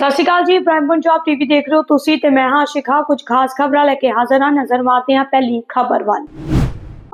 ਸਤਿ ਸ਼੍ਰੀ ਅਕਾਲ ਜੀ prime Punjab TV ਦੇਖ ਰਹੇ ਹੋ ਤੁਸੀਂ ਤੇ ਮੈਂ ਹਾਂ ਸ਼ਿਖਾ। ਕੁਝ ਖਾਸ ਖਬਰਾਂ ਲੈ ਕੇ ਹਾਜ਼ਰ ਹਾਂ, ਨਜ਼ਰ ਮਾਰਦੇ ਹਾਂ ਪਹਿਲੀ ਖਬਰ ਵੱਲ।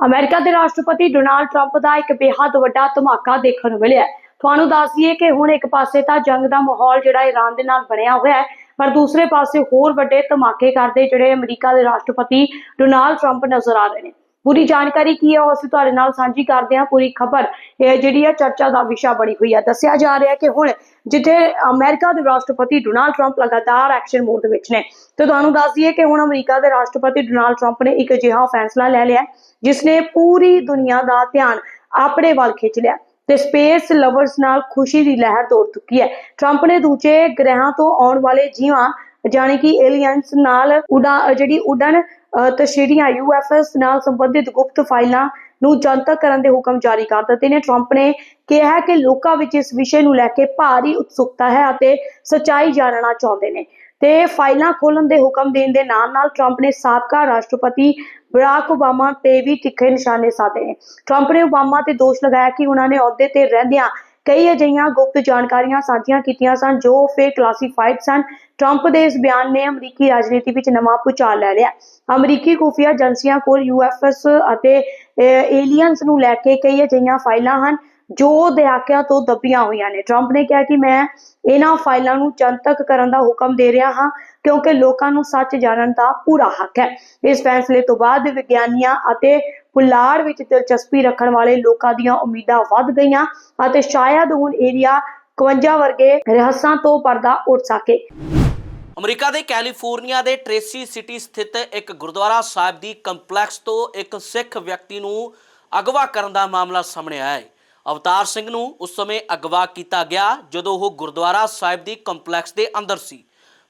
ਅਮਰੀਕਾ ਦੇ ਰਾਸ਼ਟਰਪਤੀ ਡੋਨਾਲਡ ਟਰੰਪ ਦਾ ਇੱਕ ਬੇਹੱਦ ਵੱਡਾ ਧਮਾਕਾ ਦੇਖਣ ਨੂੰ ਮਿਲਿਆ ਤੁਹਾਨੂੰ ਦੱਸ ਦਈਏ ਕਿ ਹੁਣ ਇੱਕ ਪਾਸੇ ਤਾਂ ਜੰਗ ਦਾ ਮਾਹੌਲ ਜਿਹੜਾ ਈਰਾਨ ਦੇ ਨਾਲ ਬਣਿਆ ਹੋਇਆ ਹੈ, ਪਰ ਦੂਸਰੇ ਪਾਸੇ ਹੋਰ ਵੱਡੇ ਧਮਾਕੇ ਕਰਦੇ ਜਿਹੜੇ ਅਮਰੀਕਾ ਦੇ ਰਾਸ਼ਟਰਪਤੀ ਡੋਨਾਲਡ ਟਰੰਪ ਨਜ਼ਰ ਆ ਰਹੇ ਨੇ। ਪੂਰੀ ਜਾਣਕਾਰੀ ਕੀ ਹੈ ਉਹ ਅਸੀਂ ਤੁਹਾਡੇ ਨਾਲ ਸਾਂਝੀ ਕਰਦੇ ਹਾਂ ਪੂਰੀ ਖਬਰ। ਇਹ ਜਿਹੜੀ ਹੈ ਚਰਚਾ ਦਾ ਵਿਸ਼ਾ ਬਣੀ ਹੋਈ ਹੈ। ਦੱਸਿਆ ਜਾ ਰਿਹਾ ਹੈ ਕਿ ਹੁਣ ਜਿੱਥੇ ਅਮਰੀਕਾ ਦੇ ਰਾਸ਼ਟਰਪਤੀ ਡੋਨਾਲਡ ਟਰੰਪ ਲਗਾਤਾਰ ਐਕਸ਼ਨ ਮੋਡ ਦੇ ਵਿੱਚ ਨੇ ਤੇ ਤੁਹਾਨੂੰ ਦੱਸ ਦਈਏ ਕਿ ਹੁਣ ਅਮਰੀਕਾ ਦੇ ਰਾਸ਼ਟਰਪਤੀ ਡੋਨਾਲਡ ਟਰੰਪ ਨੇ ਇੱਕ ਅਜਿਹਾ ਫੈਸਲਾ ਲੈ ਲਿਆ ਹੈ, ਜਿਸ ਨੇ ਪੂਰੀ ਦੁਨੀਆ ਦਾ ਧਿਆਨ ਆਪਣੇ ਵੱਲ ਖਿੱਚ ਲਿਆ ਤੇ ਸਪੇਸ ਲਵਰਸ ਨਾਲ ਖੁਸ਼ੀ ਦੀ ਲਹਿਰ ਦੌੜ ਚੁੱਕੀ ਹੈ। ਟਰੰਪ ਨੇ ਦੂਜੇ ਗ੍ਰਹਿਾਂ ਤੋਂ ਆਉਣ ਵਾਲੇ ਜੀਵਾਂ ਜਾਣੀ ਕਿ ਏਲੀਅਨਸ ਨਾਲ ਉਡਾ ਜਿਹੜੀ ਉਡਣ ਤਸ਼ਰੀਆਂ ਯੂਐਫਐਸ ਨਾਲ ਸੰਬੰਧਿਤ ਗੁਪਤ ਫਾਈਲਾਂ ਨੂੰ ਜਨਤਕ ਕਰਨ ਦੇ ਹੁਕਮ ਜਾਰੀ ਕਰ ਦਿੱਤੇ ਨੇ। ਟਰੰਪ ਨੇ ਕਿਹਾ ਕਿ ਲੋਕਾਂ ਵਿੱਚ ਇਸ ਵਿਸ਼ੇ ਨੂੰ ਲੈ ਕੇ ਭਾਰੀ ਉਤਸੁਕਤਾ ਹੈ ਅਤੇ ਸੱਚਾਈ ਜਾਣਨਾ ਚਾਹੁੰਦੇ ਨੇ। ਤੇ ਫਾਈਲਾਂ ਖੋਲਣ ਦੇ ਹੁਕਮ ਦੇਣ ਦੇ ਨਾਲ ਨਾਲ ਟਰੰਪ ਨੇ ਸਾਬਕਾ ਰਾਸ਼ਟਰਪਤੀ ਬਰਾਕ ਓਬਾਮਾ ਤੇ ਵੀ ਤਿੱਖੇ ਨਿਸ਼ਾਨੇ ਸਾਧੇ ਨੇ। ਟਰੰਪ ਨੇ ਓਬਾਮਾ ਤੇ ਦੋਸ਼ ਲਗਾਇਆ ਕਿ ਉਹਨਾਂ ਨੇ ਅਹੁਦੇ ਤੇ ਰਹਿੰਦਿਆਂ ਕਈ ਅਜਿਹੀਆਂ ਗੁਪਤ ਜਾਣਕਾਰੀਆਂ ਸਾਂਝੀਆਂ ਕੀਤੀਆਂ ਸਨ ਜੋ ਫੇਕ ਕਲਾਸੀਫਾਈਡ ਸਨ। ਟਰੰਪ ਦੇ ਇਸ ਬਿਆਨ ਨੇ ਅਮਰੀਕੀ ਰਾਜਨੀਤੀ ਵਿੱਚ ਨਵਾਂ ਭੂਚਾਲ ਲੈ ਲਿਆ। ਅਮਰੀਕੀ ਖੁਫੀਆ ਏਜੰਸੀਆਂ ਕੋਲ ਯੂਐਫਐਸ ਅਤੇ ਏਲੀਅਨਸ ਨੂੰ ਲੈ ਕੇ ਕਈ ਅਜਿਹੀਆਂ ਫਾਈਲਾਂ ਹਨ ਜੋ ਦਹਾਕਿਆਂ ਤੋਂ ਦੱਬੀਆਂ ਹੋਈਆਂ ਨੇ। ਟਰੰਪ ਨੇ ਕਿਹਾ ਕਿ ਮੈਂ ਇਹਨਾਂ ਫਾਈਲਾਂ ਨੂੰ ਜਨਤਕ ਕਰਨ ਦਾ ਹੁਕਮ ਦੇ ਰਿਹਾ ਹਾਂ ਕਿਉਂਕਿ ਲੋਕਾਂ ਨੂੰ ਸੱਚ ਜਾਣਨ ਦਾ ਪੂਰਾ ਹੱਕ ਹੈ। ਇਸ ਫੈਸਲੇ ਤੋਂ ਬਾਅਦ ਵਿਗਿਆਨੀਆਂ ਅਤੇ ਪੁਲਾੜ ਵਿੱਚ ਦਿਲਚਸਪੀ ਰੱਖਣ ਵਾਲੇ ਲੋਕਾਂ ਦੀਆਂ ਉਮੀਦਾਂ ਵੱਧ ਗਈਆਂ ਅਤੇ ਸ਼ਾਇਦ ਹੁਣ ਏਰੀਆ 51 ਵਰਗੇ ਰਹੱਸਾਂ ਤੋਂ ਪਰਦਾ ਉੱਠ ਸਕੇ। ਅਮਰੀਕਾ ਦੇ ਕੈਲੀਫੋਰਨੀਆ ਦੇ ਟ੍ਰੇਸੀ ਸਿਟੀ ਸਥਿਤ ਇੱਕ ਗੁਰਦੁਆਰਾ ਸਾਹਿਬ ਦੀ ਕੰਪਲੈਕਸ ਤੋਂ ਇੱਕ ਸਿੱਖ ਵਿਅਕਤੀ ਨੂੰ ਅਗਵਾ ਕਰਨ ਦਾ ਮਾਮਲਾ ਸਾਹਮਣੇ ਆਇਆ ਹੈ। ਅਵਤਾਰ ਸਿੰਘ ਨੂੰ ਉਸ ਸਮੇਂ ਅਗਵਾ ਕੀਤਾ ਗਿਆ ਜਦੋਂ ਉਹ ਗੁਰਦੁਆਰਾ ਸਾਹਿਬ ਦੀ ਕੰਪਲੈਕਸ ਦੇ ਅੰਦਰ ਸੀ।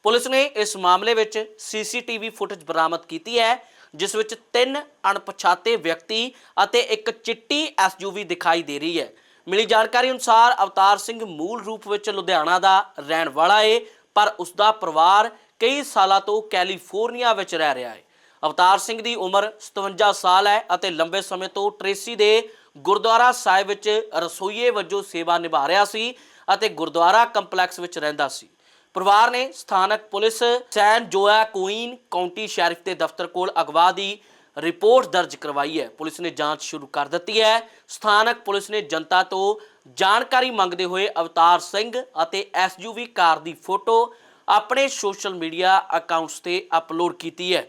ਪੁਲਿਸ ਨੇ ਇਸ ਮਾਮਲੇ ਵਿੱਚ ਸੀਸੀਟੀਵੀ ਫੁਟੇਜ ਬਰਾਮਦ ਕੀਤੀ ਹੈ ਜਿਸ ਵਿੱਚ ਤਿੰਨ ਅਣਪਛਾਤੇ ਵਿਅਕਤੀ ਅਤੇ ਇੱਕ ਚਿੱਟੀ ਐਸਯੂਵੀ ਦਿਖਾਈ ਦੇ ਰਹੀ ਹੈ। ਮਿਲੀ ਜਾਣਕਾਰੀ ਅਨੁਸਾਰ ਅਵਤਾਰ ਸਿੰਘ ਮੂਲ ਰੂਪ ਵਿੱਚ ਲੁਧਿਆਣਾ ਦਾ ਰਹਿਣ ਵਾਲਾ ਏ, ਪਰ ਉਸ ਦਾ ਪਰਿਵਾਰ ਕਈ ਸਾਲਾਂ ਤੋਂ ਕੈਲੀਫੋਰਨੀਆ ਵਿੱਚ ਰਹਿ ਰਿਹਾ ਹੈ ਅਵਤਾਰ ਸਿੰਘ ਦੀ ਉਮਰ 57 ਸਾਲ ਹੈ ਅਤੇ ਲੰਬੇ ਸਮੇਂ ਤੋਂ ਟ੍ਰੇਸੀ ਦੇ ਗੁਰਦੁਆਰਾ ਸਾਹਿਬ ਵਿੱਚ ਰਸੋਈਏ ਵਜੋਂ ਸੇਵਾ ਨਿਭਾ ਰਿਹਾ ਸੀ ਅਤੇ ਗੁਰਦੁਆਰਾ ਕੰਪਲੈਕਸ ਵਿੱਚ ਰਹਿੰਦਾ ਸੀ। ਪਰਿਵਾਰ ਨੇ ਸਥਾਨਕ police, San Joaquin county sheriff ਦੇ ਦਫ਼ਤਰ ਕੋਲ ਅਗਵਾ ਦੀ ਰਿਪੋਰਟ ਦਰਜ ਕਰਵਾਈ ਹੈ। ਪੁਲਿਸ ਨੇ ਜਾਂਚ ਸ਼ੁਰੂ ਕਰ ਦਿੱਤੀ ਹੈ। ਸਥਾਨਕ ਪੁਲਿਸ ਨੇ ਜਨਤਾ ਤੋਂ ਜਾਣਕਾਰੀ ਮੰਗਦੇ ਹੋਏ ਅਵਤਾਰ ਸਿੰਘ ਅਤੇ ਐਸਯੂਵੀ ਕਾਰ ਦੀ ਫੋਟੋ ਆਪਣੇ ਸੋਸ਼ਲ ਮੀਡੀਆ ਅਕਾਊਂਟਸ ਤੇ ਅਪਲੋਡ ਕੀਤੀ ਹੈ।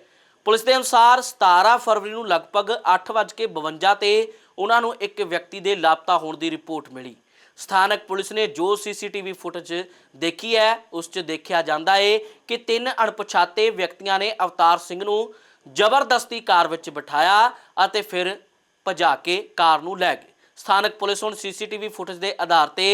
ਪੁਲਿਸ ਦੇ ਅਨੁਸਾਰ 17 ਫਰਵਰੀ ਨੂੰ ਲਗਭਗ 8:52 ਤੇ ਉਹਨਾਂ ਨੂੰ ਇੱਕ ਵਿਅਕਤੀ ਦੇ ਲਾਪਤਾ ਹੋਣ ਦੀ ਰਿਪੋਰਟ ਮਿਲੀ। ਸਥਾਨਕ ਪੁਲਿਸ ਨੇ ਜੋ ਸੀਸੀਟੀਵੀ ਫੁਟੇਜ ਦੇਖੀ ਹੈ, ਉਸ 'ਚ ਦੇਖਿਆ ਜਾਂਦਾ ਏ ਕਿ ਤਿੰਨ ਅਣਪਛਾਤੇ ਵਿਅਕਤੀਆਂ ਨੇ ਅਵਤਾਰ ਸਿੰਘ ਨੂੰ ਜ਼ਬਰਦਸਤੀ ਕਾਰ ਵਿੱਚ ਬਿਠਾਇਆ ਅਤੇ ਫਿਰ ਭਜਾ ਕੇ ਕਾਰ ਨੂੰ ਲੈ ਗਏ। ਸਥਾਨਕ ਪੁਲਿਸ ਹੁਣ ਸੀਸੀਟੀਵੀ ਫੁਟੇਜ ਦੇ ਆਧਾਰ ਤੇ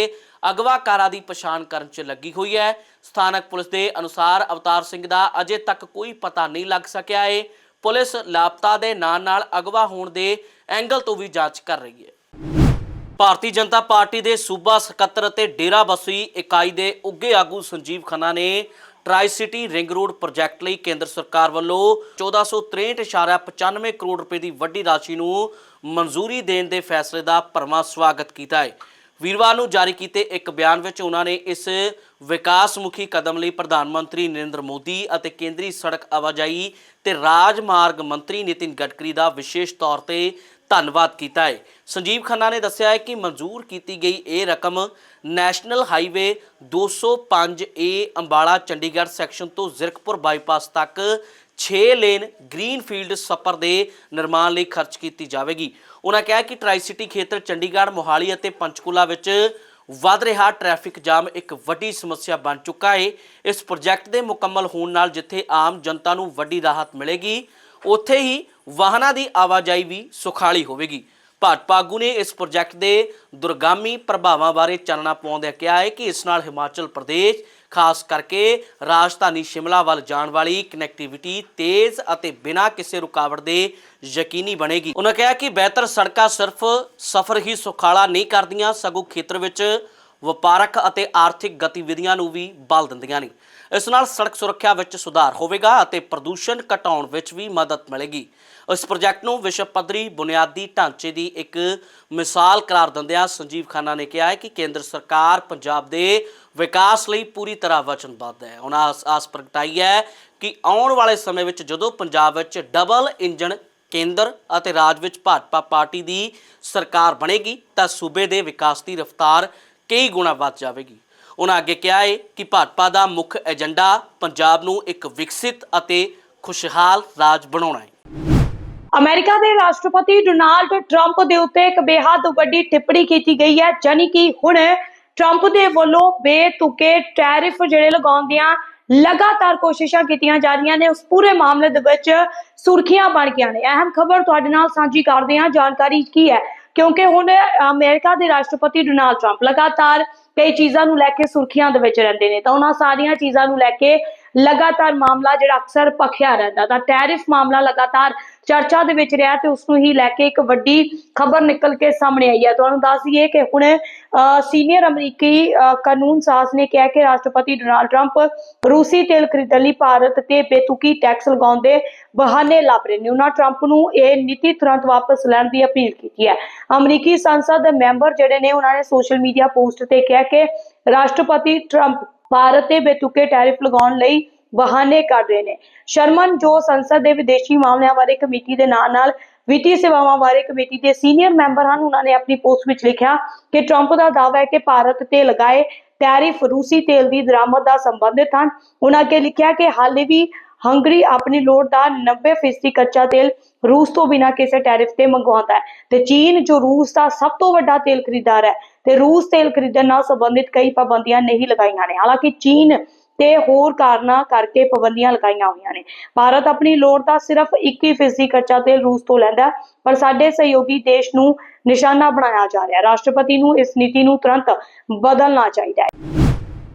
ਅਗਵਾਕਾਰਾਂ ਦੀ ਪਛਾਣ ਕਰਨ 'ਚ ਲੱਗੀ ਹੋਈ ਹੈ। ਸਥਾਨਕ ਪੁਲਿਸ ਦੇ ਅਨੁਸਾਰ ਅਵਤਾਰ ਸਿੰਘ ਦਾ ਅਜੇ ਤੱਕ ਕੋਈ ਪਤਾ ਨਹੀਂ ਲੱਗ ਸਕਿਆ ਏ। ਪੁਲਿਸ ਲਾਪਤਾ ਦੇ ਨਾਲ ਨਾਲ ਅਗਵਾ ਹੋਣ ਦੇ ਐਂਗਲ ਤੋਂ ਵੀ ਜਾਂਚ ਕਰ ਰਹੀ ਹੈ। ਭਾਰਤੀ ਜਨਤਾ ਪਾਰਟੀ ਦੇ ਸੂਬਾ ਸਕੱਤਰ ਅਤੇ ਡੇਰਾ ਬਸੀ ਇਕਾਈ ਦੇ ਉੱਗੇ ਆਗੂ ਸੰਜੀਵ ਖੰਨਾ ਨੇ tricity ring road project ਲਈ ਕੇਂਦਰ ਸਰਕਾਰ ਵੱਲੋਂ 1463.95 ਕਰੋੜ ਰੁਪਏ ਦੀ ਵੱਡੀ ਰਾਸ਼ੀ ਨੂੰ ਮਨਜ਼ੂਰੀ ਦੇਣ ਦੇ ਫੈਸਲੇ ਦਾ ਭਰਵਾਂ ਸਵਾਗਤ ਕੀਤਾ ਹੈ। ਵੀਰਵਾਰ ਨੂੰ ਜਾਰੀ ਕੀਤੇ ਇੱਕ ਬਿਆਨ ਵਿੱਚ ਉਹਨਾਂ ਨੇ ਇਸ ਵਿਕਾਸ ਮੁਖੀ ਕਦਮ ਲਈ ਪ੍ਰਧਾਨ ਮੰਤਰੀ ਨਰਿੰਦਰ ਮੋਦੀ ਅਤੇ ਕੇਂਦਰੀ ਸੜਕ ਆਵਾਜਾਈ ਤੇ ਰਾਜਮਾਰਗ ਮੰਤਰੀ ਨਿਤਿਨ ਗਡਕਰੀ ਦਾ ਵਿਸ਼ੇਸ਼ ਤੌਰ ਤੇ ਧੰਨਵਾਦ ਕੀਤਾ ਹੈ। ਸੰਜੀਵ ਖੰਨਾ ਨੇ ਦੱਸਿਆ ਹੈ ਕਿ ਮਨਜ਼ੂਰ ਕੀਤੀ ਗਈ ਇਹ ਰਕਮ national highway 205 A Ambala, Chandigarh section ਤੋਂ ਜ਼ਿਰਕਪੁਰ ਬਾਈਪਾਸ ਤੱਕ 6 ਲੇਨ ਗ੍ਰੀਨਫੀਲਡ ਸਪਰ ਦੇ ਨਿਰਮਾਣ ਲਈ ਖਰਚ ਕੀਤੀ ਜਾਵੇਗੀ। ਉਹਨਾਂ ਕਿਹਾ ਕਿ ਟਰਾਈ ਸਿਟੀ ਖੇਤਰ ਚੰਡੀਗੜ੍ਹ, ਮੋਹਾਲੀ ਅਤੇ ਪੰਚਕੂਲਾ ਵਿੱਚ ਵੱਧ ਰਿਹਾ ਟ੍ਰੈਫਿਕ ਜਾਮ ਇੱਕ ਵੱਡੀ ਸਮੱਸਿਆ ਬਣ ਚੁੱਕਾ ਹੈ। ਇਸ ਪ੍ਰੋਜੈਕਟ ਦੇ ਮੁਕੰਮਲ ਹੋਣ ਨਾਲ ਜਿੱਥੇ ਆਮ ਜਨਤਾ ਨੂੰ ਵੱਡੀ ਰਾਹਤ ਮਿਲੇਗੀ, ਉੱਥੇ ਹੀ ਵਾਹਨਾਂ ਦੀ ਆਵਾਜਾਈ ਵੀ ਸੁਖਾਲੀ ਹੋਵੇਗੀ। ਭਾਜਪਾ ਆਗੂ ਨੇ ਇਸ ਪ੍ਰੋਜੈਕਟ ਦੇ ਦੁਰਗਾਮੀ ਪ੍ਰਭਾਵਾਂ ਬਾਰੇ ਚਾਨਣਾ ਪਾਉਂਦਿਆਂ ਕਿਹਾ ਹੈ ਕਿ ਇਸ ਨਾਲ ਹਿਮਾਚਲ ਪ੍ਰਦੇਸ਼, ਖਾਸ ਕਰਕੇ ਰਾਜਧਾਨੀ ਸ਼ਿਮਲਾ ਵੱਲ ਜਾਣ ਵਾਲੀ ਕਨੈਕਟੀਵਿਟੀ ਤੇਜ਼ ਅਤੇ ਬਿਨਾਂ ਕਿਸੇ ਰੁਕਾਵਟ ਦੇ ਯਕੀਨੀ ਬਣੇਗੀ। ਉਹਨਾਂ ਕਿਹਾ ਕਿ ਬਿਹਤਰ ਸੜਕਾਂ ਸਿਰਫ ਸਫ਼ਰ ਹੀ ਸੁਖਾਲਾ ਨਹੀਂ ਕਰਦੀਆਂ, ਸਗੋਂ ਖੇਤਰ ਵਿੱਚ ਵਪਾਰਕ ਅਤੇ ਆਰਥਿਕ ਗਤੀਵਿਧੀਆਂ ਨੂੰ ਵੀ ਬਲ ਦਿੰਦੀਆਂ ਨੇ। ਇਸ ਨਾਲ ਸੜਕ ਸੁਰੱਖਿਆ ਵਿੱਚ ਸੁਧਾਰ ਹੋਵੇਗਾ ਅਤੇ ਪ੍ਰਦੂਸ਼ਣ ਘਟਾਉਣ ਵਿੱਚ ਵੀ ਮਦਦ ਮਿਲੇਗੀ। ਇਸ ਪ੍ਰੋਜੈਕਟ ਨੂੰ ਵਿਸ਼ਵ ਪੱਧਰੀ ਬੁਨਿਆਦੀ ਢਾਂਚੇ ਦੀ ਇੱਕ ਮਿਸਾਲ ਕਰਾਰ ਦਿੰਦਿਆਂ ਸੰਜੀਵ ਖਾਨਾ ਨੇ ਕਿਹਾ ਹੈ ਕਿ ਕੇਂਦਰ ਸਰਕਾਰ ਪੰਜਾਬ ਦੇ ਵਿਕਾਸ ਲਈ ਪੂਰੀ ਤਰ੍ਹਾਂ ਵਚਨਬੱਧ ਹੈ। ਉਹਨਾਂ ਆਸ ਆਸ ਪ੍ਰਗਟਾਈ ਹੈ ਕਿ ਆਉਣ ਵਾਲੇ ਸਮੇਂ ਵਿੱਚ ਜਦੋਂ ਪੰਜਾਬ ਵਿੱਚ ਡਬਲ ਇੰਜਨ ਕੇਂਦਰ ਅਤੇ ਰਾਜ ਵਿੱਚ ਭਾਜਪਾ ਪਾਰਟੀ ਦੀ ਸਰਕਾਰ ਬਣੇਗੀ ਤਾਂ ਸੂਬੇ ਦੇ ਵਿਕਾਸ ਦੀ ਰਫ਼ਤਾਰ ਕਈ ਗੁਣਾ ਵੱਧ ਜਾਵੇਗੀ। ਉਹਨਾਂ ਅੱਗੇ ਕਿਹਾ ਹੈ ਕਿ ਭਾਜਪਾ ਦਾ ਮੁੱਖ ਏਜੰਡਾ ਪੰਜਾਬ ਨੂੰ ਇੱਕ ਵਿਕਸਿਤ ਅਤੇ ਖੁਸ਼ਹਾਲ ਰਾਜ ਬਣਾਉਣਾ ਹੈ ਅਮਰੀਕਾ ਦੇ ਰਾਸ਼ਟਰਪਤੀ ਡੋਨਾਲਡ ਟਰੰਪ ਦੇ ਉੱਤੇ ਇੱਕ ਬੇਹੱਦ ਵੱਡੀ ਟਿੱਪਣੀ ਕੀਤੀ ਗਈ ਹੈ ਜਾਨੀ ਕਿ ਹੁਣ ਟਰੰਪ ਦੇ ਵੱਲੋਂ ਬੇਤੁਕੇ ਟੈਰਿਫ ਜਿਹੜੇ ਲਗਾਉਣ ਦੀਆਂ ਲਗਾਤਾਰ ਕੋਸ਼ਿਸ਼ਾਂ ਕੀਤੀਆਂ ਜਾ ਰਹੀਆਂ ਨੇ, ਉਸ ਪੂਰੇ ਮਾਮਲੇ ਦੇ ਵਿੱਚ ਸੁਰਖੀਆਂ ਬਣ ਗਈਆਂ ਨੇ। ਅਹਿਮ ਖਬਰ ਤੁਹਾਡੇ ਨਾਲ ਸਾਂਝੀ ਕਰਦੇ ਹਾਂ, ਜਾਣਕਾਰੀ ਕੀ ਹੈ? ਕਿਉਂਕਿ ਹੁਣ ਅਮਰੀਕਾ ਦੇ ਰਾਸ਼ਟਰਪਤੀ ਡੋਨਾਲਡ ਟਰੰਪ ਲਗਾਤਾਰ ਕਈ ਚੀਜ਼ਾਂ ਨੂੰ ਲੈ ਕੇ ਸੁਰਖੀਆਂ ਦੇ ਵਿੱਚ ਰਹਿੰਦੇ ਨੇ ਤਾਂ ਉਹਨਾਂ ਸਾਰੀਆਂ ਚੀਜ਼ਾਂ ਨੂੰ ਲੈ ਕੇ ਲਗਾਤਾਰ ਮਾਮਲਾ ਜਿਹੜਾ ਅਕਸਰ ਭਖਿਆ ਰਹਿੰਦਾ ਤਾਂ ਟੈਰਿਫ ਮਾਮਲਾ ਲਗਾਤਾਰ ਚਰਚਾ ਦੇ ਵਿੱਚ ਰਿਹਾ ਤੇ ਉਸ ਨੂੰ ਹੀ ਲੈ ਕੇ ਇੱਕ ਵੱਡੀ ਖਬਰ ਨਿਕਲ ਕੇ ਸਾਹਮਣੇ ਆਈ ਹੈ। ਤੁਹਾਨੂੰ ਦੱਸ ਦਈਏ ਕਿ ਹੁਣ ਸੀਨੀਅਰ ਅਮਰੀਕੀ ਕਾਨੂੰਨ ਸਾਜ਼ ਨੇ ਕਿਹਾ ਕਿ ਰਾਸ਼ਟਰਪਤੀ ਡੋਨਾਲਡ ਟਰੰਪ ਰੂਸੀ ਤੇਲ ਖਰੀਦਣ ਲਈ ਭਾਰਤ ਤੇ ਬੇਤੁਕੀ ਟੈਕਸ ਲਗਾਉਣ ਦੇ ਬਹਾਨੇ ਲੱਭ ਰਹੇ ਨੇ। ਉਹਨਾਂ ਟਰੰਪ ਨੂੰ ਇਹ ਨੀਤੀ ਤੁਰੰਤ ਵਾਪਸ ਲੈਣ ਦੀ ਅਪੀਲ ਕੀਤੀ ਹੈ। ਅਮਰੀਕੀ ਸੰਸਦ ਦੇ ਮੈਂਬਰ ਜਿਹੜੇ ਨੇ, ਉਹਨਾਂ ਨੇ ਸੋਸ਼ਲ ਮੀਡੀਆ ਪੋਸਟ ਤੇ ਕਿਹਾ ਕਿ ਰਾਸ਼ਟਰਪਤੀ ਟਰੰਪ ਭਾਰਤ ਤੇ ਬੇਤੁਕੇ ਟੈਰਿਫ ਲਗਾਉਣ ਲਈ ਬਹਾਨੇ ਕੱਢ ਰਹੇ ਨੇ। ਸ਼ਰਮਨ ਜੋ ਸੰਸਦ ਦੇ ਵਿਦੇਸ਼ੀ ਮਾਮਲਿਆਂ ਬਾਰੇ ਕਮੇਟੀ ਦੇ ਨਾਲ ਨਾਲ ਵਿੱਤੀ ਸੇਵਾਵਾਂ ਬਾਰੇ ਕਮੇਟੀ ਦੇ ਸੀਨੀਅਰ ਮੈਂਬਰ ਹਨ, ਉਹਨਾਂ ਨੇ ਆਪਣੀ ਪੋਸਟ ਵਿੱਚ ਲਿਖਿਆ ਕਿ ਟਰੰਪ ਦਾ ਦਾਅਵਾ ਹੈ ਕਿ ਭਾਰਤ ਤੇ ਲਗਾਏ ਟੈਰਿਫ ਰੂਸੀ ਤੇਲ ਦੀ ਦਰਾਮਦ ਦਾ ਸੰਬੰਧਿਤ ਹਨ। ਉਹਨਾਂ ਅੱਗੇ ਲਿਖਿਆ ਕਿ ਹਾਲੇ ਵੀ ਹੰਗਰੀ ਆਪਣੀ ਲੋੜ ਦਾ 90% ਕੱਚਾ ਤੇਲ ਰੂਸ ਤੋਂ ਬਿਨਾਂ ਕਿਸੇ ਟੈਰਿਫ ਤੇ ਮੰਗਵਾਉਂਦਾ ਹੈ। ਤੇ ਚੀਨ, ਜੋ ਰੂਸ ਦਾ ਸਭ ਤੋਂ ਵੱਡਾ ਤੇਲ ਖਰੀਦਦਾਰ ਹੈ, ਤੇ ਰੂਸ ਤੇਲ ਖਰੀਦਣ ਨਾਲ ਸੰਬੰਧਿਤ ਕਈ ਪਾਬੰਦੀਆਂ ਨਹੀਂ ਲਗਾਈਆਂ ਨੇ। ਹਾਲਾਂਕਿ ਚੀਨ ਤੇ ਹੋਰ ਕਾਰਨਾਂ ਕਰਕੇ ਪਾਬੰਦੀਆਂ ਲਗਾਈਆਂ ਹੋਈਆਂ ਨੇ। ਭਾਰਤ ਆਪਣੀ ਲੋੜ ਦਾ ਸਿਰਫ 21% ਕੱਚਾ ਤੇਲ ਰੂਸ ਤੋਂ ਲੈਂਦਾ ਪਰ ਸਾਡੇ ਸਹਿਯੋਗੀ ਦੇਸ਼ ਨੂੰ ਨਿਸ਼ਾਨਾ ਬਣਾਇਆ ਜਾ ਰਿਹਾ ਰਾਸ਼ਟਰਪਤੀ ਨੂੰ ਇਸ ਨੀਤੀ ਨੂੰ ਤੁਰੰਤ ਬਦਲਣਾ ਚਾਹੀਦਾ ਹੈ।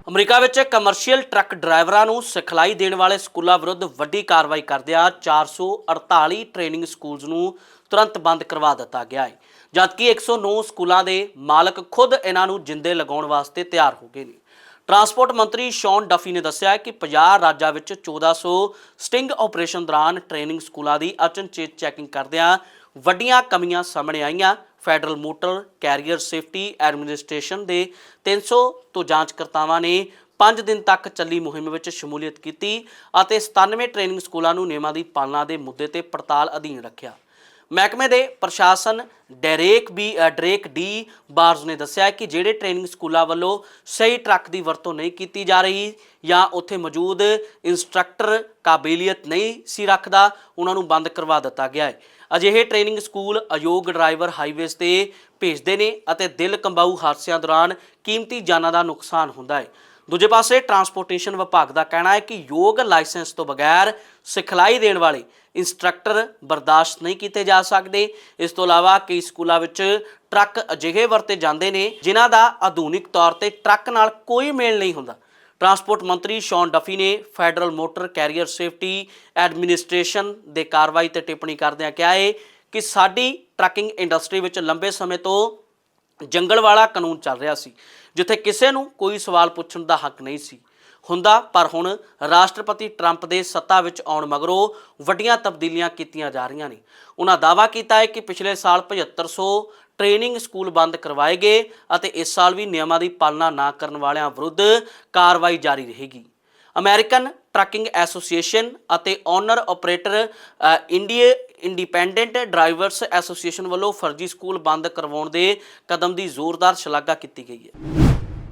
ਅਮਰੀਕਾ ਵਿੱਚ ਕਮਰਸ਼ੀਅਲ ਟਰੱਕ ਡਰਾਈਵਰਾਂ ਨੂੰ ਸਿਖਲਾਈ ਦੇਣ ਵਾਲੇ ਸਕੂਲਾਂ ਵਿਰੁੱਧ ਵੱਡੀ ਕਾਰਵਾਈ ਕਰਦਿਆਂ 448 ਟ੍ਰੇਨਿੰਗ ਸਕੂਲਜ਼ ਨੂੰ ਤੁਰੰਤ ਬੰਦ ਕਰਵਾ ਦਿੱਤਾ ਗਿਆ ਹੈ। ਜਦਕਿ 109 ਸਕੂਲਾਂ ਦੇ ਮਾਲਕ ਖੁਦ ਇਹਨਾਂ ਨੂੰ ਜਿੰਦੇ ਲਗਾਉਣ ਵਾਸਤੇ ਤਿਆਰ ਹੋ ਗਏ ਨੇ। ਟਰਾਂਸਪੋਰਟ ਮੰਤਰੀ ਸ਼ੌਨ ਡਫੀ ਨੇ ਦੱਸਿਆ ਕਿ 50 ਰਾਜਾਂ ਵਿੱਚ 1400 ਸਟਿੰਗ ਆਪਰੇਸ਼ਨ ਦੌਰਾਨ ਟ੍ਰੇਨਿੰਗ ਸਕੂਲਾਂ ਦੀ ਅਚਨਚੇਤ ਚੈਕਿੰਗ ਕਰਦਿਆਂ ਵੱਡੀਆਂ ਕਮੀਆਂ ਸਾਹਮਣੇ ਆਈਆਂ। Federal motor carrier safety administration ਦੇ 300 ਤੋਂ ਜਾਂਚਕਰਤਾਵਾਂ ਨੇ 5 ਦਿਨ ਤੱਕ ਚੱਲੀ ਮੁਹਿੰਮ ਵਿੱਚ ਸ਼ਮੂਲੀਅਤ ਕੀਤੀ ਅਤੇ 97 ਟ੍ਰੇਨਿੰਗ ਸਕੂਲਾਂ ਨੂੰ ਨਿਯਮਾਂ ਦੀ ਪਾਲਣਾ ਦੇ ਮੁੱਦੇ ਤੇ ਪੜਤਾਲ ਅਧੀਨ ਰੱਖਿਆ। ਮਹਿਕਮੇ ਦੇ ਪ੍ਰਸ਼ਾਸਨ ਡੈਰੇਕ ਬੀ ਡਰੇਕ ਡੀ ਬਾਰਜ਼ ਨੇ ਦੱਸਿਆ ਕਿ ਜਿਹੜੇ ਟ੍ਰੇਨਿੰਗ ਸਕੂਲਾਂ ਵੱਲੋਂ ਸਹੀ ਟਰੱਕ ਦੀ ਵਰਤੋਂ ਨਹੀਂ ਕੀਤੀ ਜਾ ਰਹੀ ਜਾਂ ਉੱਥੇ ਮੌਜੂਦ ਇੰਸਟ੍ਰਕਟਰ ਕਾਬਲੀਅਤ ਨਹੀਂ ਸੀ ਰੱਖਦਾ, ਉਹਨਾਂ ਨੂੰ ਬੰਦ ਕਰਵਾ ਦਿੱਤਾ ਗਿਆ ਹੈ। ਅਜਿਹੇ ਟ੍ਰੇਨਿੰਗ ਸਕੂਲ ਅਯੋਗ ਡਰਾਈਵਰ ਹਾਈਵੇਜ਼ ਤੇ ਭੇਜਦੇ ਨੇ ਅਤੇ ਦਿਲ ਕੰਬਾਊ ਹਾਦਸਿਆਂ ਦੌਰਾਨ ਕੀਮਤੀ ਜਾਨਾਂ ਦਾ ਨੁਕਸਾਨ ਹੁੰਦਾ ਹੈ। ਦੂਜੇ ਪਾਸੇ ਟਰਾਂਸਪੋਰਟੇਸ਼ਨ ਵਿਭਾਗ ਦਾ ਕਹਿਣਾ ਹੈ ਕਿ ਯੋਗ ਲਾਇਸੈਂਸ ਤੋਂ ਬਗੈਰ ਸਿਖਲਾਈ ਦੇਣ ਵਾਲੇ ਇੰਸਟ੍ਰਕਟਰ ਬਰਦਾਸ਼ਤ ਨਹੀਂ ਕੀਤੇ ਜਾ ਸਕਦੇ। ਇਸ ਤੋਂ ਇਲਾਵਾ ਕਈ ਸਕੂਲਾਂ ਵਿੱਚ ਟਰੱਕ ਅਜਿਹੇ ਵਰਤੇ ਜਾਂਦੇ ਨੇ, ਜਿਨ੍ਹਾਂ ਦਾ ਆਧੁਨਿਕ ਤੌਰ ਤੇ ਟਰੱਕ ਨਾਲ ਕੋਈ ਮੇਲ ਨਹੀਂ ਹੁੰਦਾ। ਟਰਾਂਸਪੋਰਟ ਮੰਤਰੀ ਸ਼ੌਨ ਡਫੀ ਨੇ federal motor carrier safety administration ਦੇ ਕਾਰਵਾਈ ਤੇ ਟਿੱਪਣੀ ਕਰਦਿਆਂ ਕਿਹਾ ਹੈ ਕਿ ਸਾਡੀ ਟਰੱਕਿੰਗ ਇੰਡਸਟਰੀ ਵਿੱਚ ਲੰਬੇ ਸਮੇਂ ਤੋਂ ਜੰਗਲ ਵਾਲਾ ਕਾਨੂੰਨ ਚੱਲ ਰਿਹਾ ਸੀ, ਜਿੱਥੇ ਕਿਸੇ ਨੂੰ ਕੋਈ ਸਵਾਲ ਪੁੱਛਣ ਦਾ ਹੱਕ ਨਹੀਂ ਸੀ। ਹੁੰਦਾ, ਪਰ ਹੁਣ ਰਾਸ਼ਟਰਪਤੀ ਟਰੰਪ ਦੇ ਸੱਤਾ ਵਿੱਚ ਆਉਣ ਮਗਰੋਂ ਵੱਡੀਆਂ ਤਬਦੀਲੀਆਂ ਕੀਤੀਆਂ ਜਾ ਰਹੀਆਂ ਨੇ। ਉਹਨਾਂ ਦਾਅਵਾ ਕੀਤਾ ਹੈ ਕਿ ਪਿਛਲੇ ਸਾਲ 7500 ਟ੍ਰੇਨਿੰਗ ਸਕੂਲ ਬੰਦ ਕਰਵਾਏ ਗਏ ਅਤੇ ਇਸ ਸਾਲ ਵੀ ਨਿਯਮਾਂ ਦੀ ਪਾਲਣਾ ਨਾ ਕਰਨ ਵਾਲਿਆਂ ਵਿਰੁੱਧ ਕਾਰਵਾਈ ਜਾਰੀ ਰਹੇਗੀ। ਅਮਰੀਕਨ ਟਰੱਕਿੰਗ ਐਸੋਸੀਏਸ਼ਨ ਅਤੇ owner operator India independent drivers association ਵੱਲੋਂ ਫਰਜ਼ੀ ਸਕੂਲ ਬੰਦ ਕਰਵਾਉਣ ਦੇ ਕਦਮ ਦੀ ਜ਼ੋਰਦਾਰ ਸ਼ਲਾਘਾ ਕੀਤੀ ਗਈ ਹੈ।